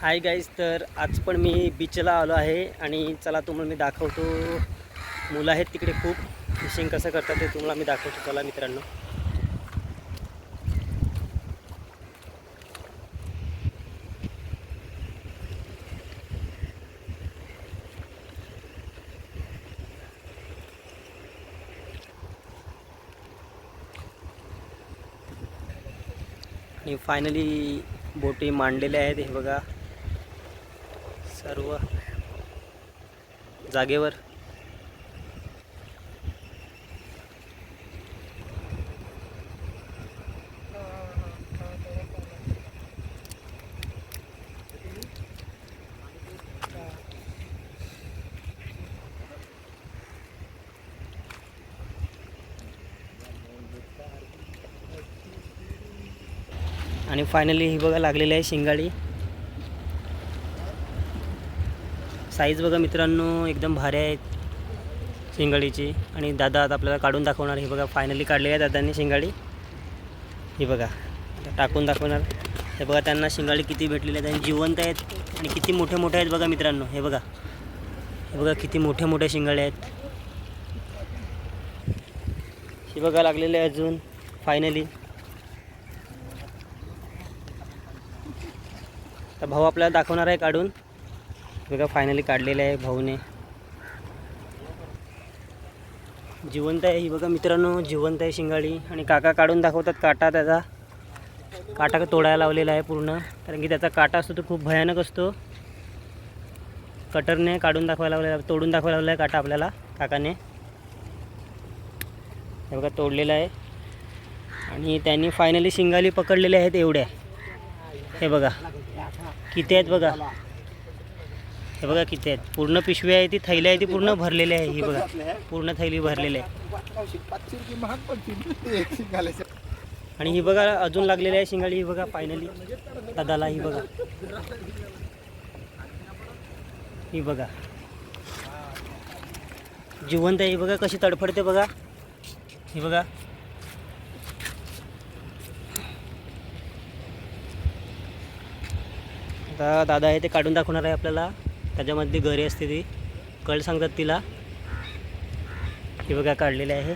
Hi guys तर आज पण मी बीचला आलो आहे आणि चला तुम्हाला मी दाखवतो. मुलं आहेत तिकडे खूप. फिशिंग कसं करतात ते तुम्हाला मी दाखवतो. चला मित्रांनो. आणि फायनली बोटी मांडलेल्या आहेत हे बघा. सर्व जागेवर. आणि फायनली ही बघा लागलेली आहे शिंगाडी. साईज बघा मित्रांनो एकदम भारी आहेत शिंगाडीची. आणि दादा आता आपल्याला काढून दाखवणार. हे बघा फायनली काढली आहे दादांनी शिंगाडी. ही बघा आता टाकून दाखवणार. हे बघा त्यांना शिंगाडी किती भेटलेली आहेत आणि जिवंत आहेत आणि किती मोठे मोठे आहेत बघा मित्रांनो. हे बघा हे बघा किती मोठे मोठे शिंगाडे आहेत. हे बघा लागलेले आहे अजून फायनली तर भाऊ आपल्याला दाखवणार आहे काढून. बघा फायनली काढलेलं आहे भाऊने. जिवंत आहे ही बघा मित्रांनो जिवंत आहे शिंगाडी. आणि काका काढून दाखवतात काटा त्याचा. काटा तोडायला लावलेला आहे पूर्ण. कारण की त्याचा काटा असतो तो खूप भयानक असतो. कटरने काढून दाखवायला लावलेला तोडून दाखवायला लावला आहे काटा आपल्याला काकाने. हे बघा तोडलेला आहे. आणि त्यांनी फायनली शिंगाली पकडलेल्या आहेत एवढ्या. हे बघा. किती आहेत बघा. हे बघा किती आहेत. पूर्ण पिशवी आहे ती थैली आहे ती पूर्ण भरलेली आहे ही बघा. पूर्ण थैली भरलेली आहे. आणि ही बघा अजून लागलेली आहे शिंगाडी ही बघा फायनली दादाला ही बघा. ही बघा. जिवंत आहे ही बघा कशी तडफडते बघा. ही बघा. आता दादा आहे ते काढून दाखवणार आहे आपल्याला. त्याच्यामध्ये घरी असते ती. कळ सांगतात तिला. ही बघा काढलेले आहे.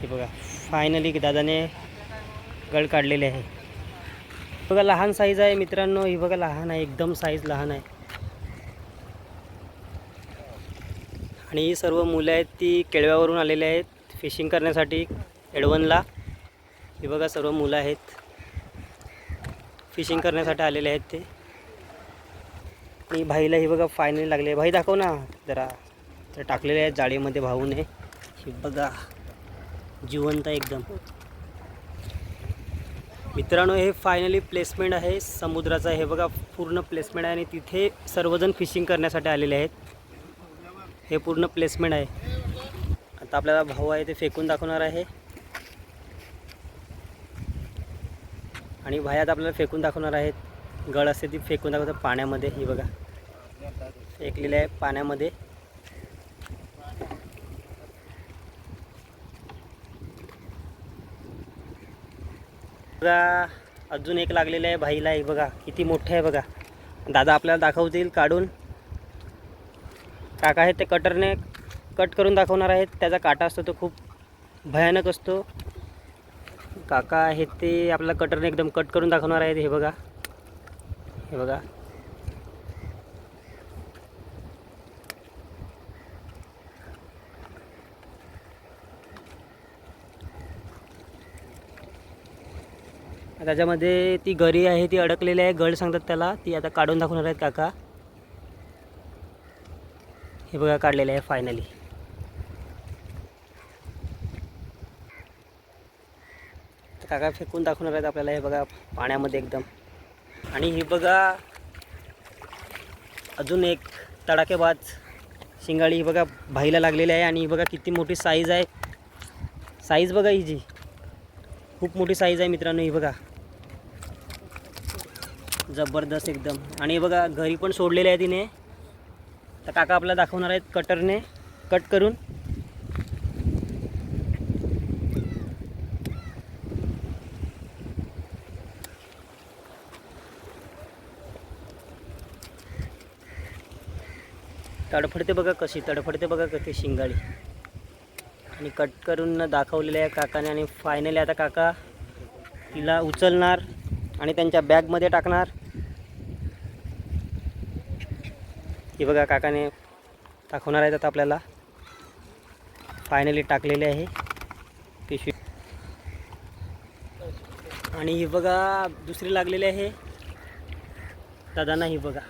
ही बघा. फायनली दादाने गळ काढलेले आहे. बघा लहान साईज आहे मित्रांनो. ही बघा लहान आहे. एकदम साईज लहान आहे. आणि ही सर्व मुलं आहेत ती केळव्यावरून आलेली आहेत. फिशिंग करण्यासाठी एडवनला. ही बघा सर्व मुलं आहेत. फिशिंग करण्यासाठी आलेले आहेत ते. आणि भाईला हे बघा फायनली लागले. भाई दाखव ना जरा. तर टाकलेले आहेत जाळीमध्ये भाऊने. हे बघा. जिवंत आहे एकदम. मित्रांनो हे फायनली प्लेसमेंट आहे. समुद्राचा हे बघा पूर्ण प्लेसमेंट आहे. आणि तिथे सर्वजण फिशिंग करण्यासाठी आलेले आहेत. हे पूर्ण प्लेसमेंट आहे. आता आपल्याला भाऊ आहे ते फेकून दाखवणार आहे. आणि भायात आपल्याला फेकून दाखवणार आहेत. गळ असते ती फेकून दाखवतात पाण्यामध्ये. ही बघा. फेकलेली आहे पाण्यामध्ये. बघा अजून एक लागलेलं आहे भाईला. आहे बघा किती मोठं आहे बघा. दादा आपल्याला दाखवतील काढून. काका आहेत ते कटरने कट करून दाखवणार आहेत. त्याचा काटा असतो तो खूप भयानक असतो. काका आहेत ते आपल्याला कटरने एकदम कट करून दाखवणार आहेत. हे बघा. हे बघा. त्याच्यामध्ये ती गरी आहे ती अडकलेली आहे. गळ सांगतात त्याला ती आता काढून दाखवणार आहेत काका. हे बघा काढलेलं आहे फायनली काका फेकून दाखवणार आहेत आपल्याला हे बघा पाण्यामध्ये एकदम. आणि ही बघा अजून एक तडाकेबाज शिंगाडी ही बघा भाईला लागलेली आहे आणि ही बघा किती मोठी साईज आहे. साईज बघा ही जी. खूप मोठी साईज आहे मित्रांनो ही बघा. जबरदस्त एकदम. आणि हे बघा घरी पण सोडलेले आहे तिने तर काका आपल्याला दाखवणार आहेत कटरने. कट करून. तडफडते बघा कशी तडफडते बघा कशी शिंगाळी. आणि कट करून दाखवलेले आहे काकाने आणि फायनली आता काका तिला उचलणार आणि त्यांच्या बॅगमध्ये टाकणार. ही बघा काकाने दाखवणार आहेत आता आपल्याला. फायनली टाकलेले आहे. पिशवी आणि ही बघा दुसरी लागलेली आहे. दादांना ही बघा.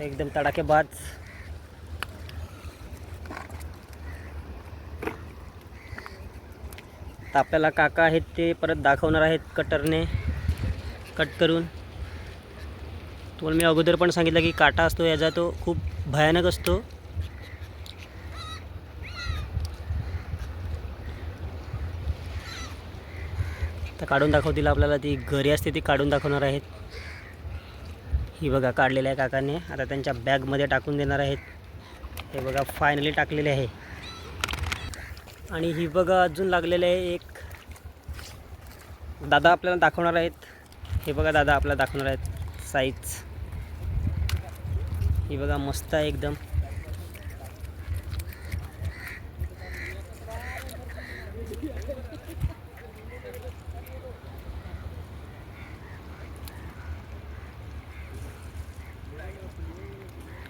एकदम तडाकेबाज तर आपल्याला काका आहेत ते परत दाखवणार आहेत कटरने. कट करून. तुम्हाला मी अगोदर पण सांगितलं की काटा असतो याचा तो खूप भयानक असतो. तर काढून दाखवतील आपल्याला ती घरी असते ती काढून दाखवणार आहेत. ही बघा काढलेलं आहे काकाने. आता त्यांच्या बॅगमध्ये टाकून देणार आहेत. हे बघा फायनली टाकलेले आहे. आणि ही बघा अजून लागलेले आहे एक. दादा आपल्याला दाखवणार आहेत. हे बघा दादा आपल्याला दाखवणार आहेत. साईज ही बघा मस्त आहे एकदम.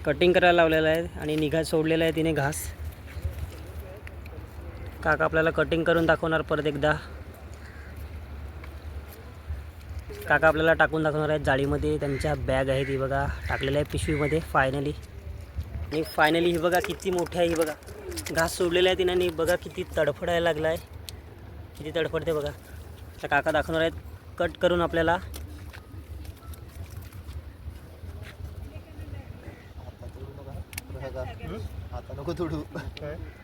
कटिंग करायला लावलेलं आहे आणि निघा सोडलेला आहे तिने घास. काका आपल्याला कटिंग करून दाखवणार परत एकदा. काका आपल्याला टाकून दाखवणार आहेत जाळीमध्ये. त्यांच्या बॅग आहेत ही बघा. टाकलेल्या आहे पिशवीमध्ये फायनली आणि फायनली ही बघा किती मोठी आहे ही बघा. घास सोडलेला आहे तिने आणि बघा किती तडफडायला लागला आहे किती तडफडते बघा. तर काका दाखवणार आहेत कट करून आपल्याला आता नको तोडू.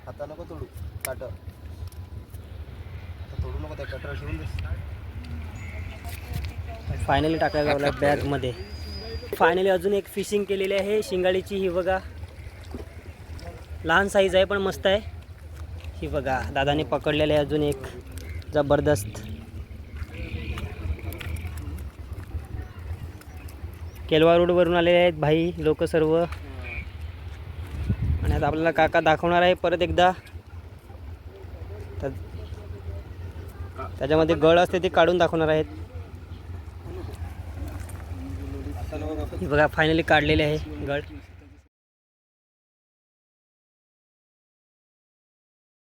आता नको तोडू. काट. तोडू नको त्या कटर ठेवून फायनली टाकायला लावला बॅगमध्ये फायनली अजून एक फिशिंग केलेली आहे. शिंगाडीची ही बघा. लहान साईज आहे पण मस्त आहे. ही बघा. दादाने पकडलेलं आहे अजून एक. जबरदस्त. केलवा रोडवरून आलेले आहेत भाई लोक सर्व. आज आता आपल्याला काका दाखवणार आहे परत एकदा. तर त्याच्यामध्ये गळ असते ते काढून दाखवणार आहेत. हे बघा फायनली काढलेले आहे गळ.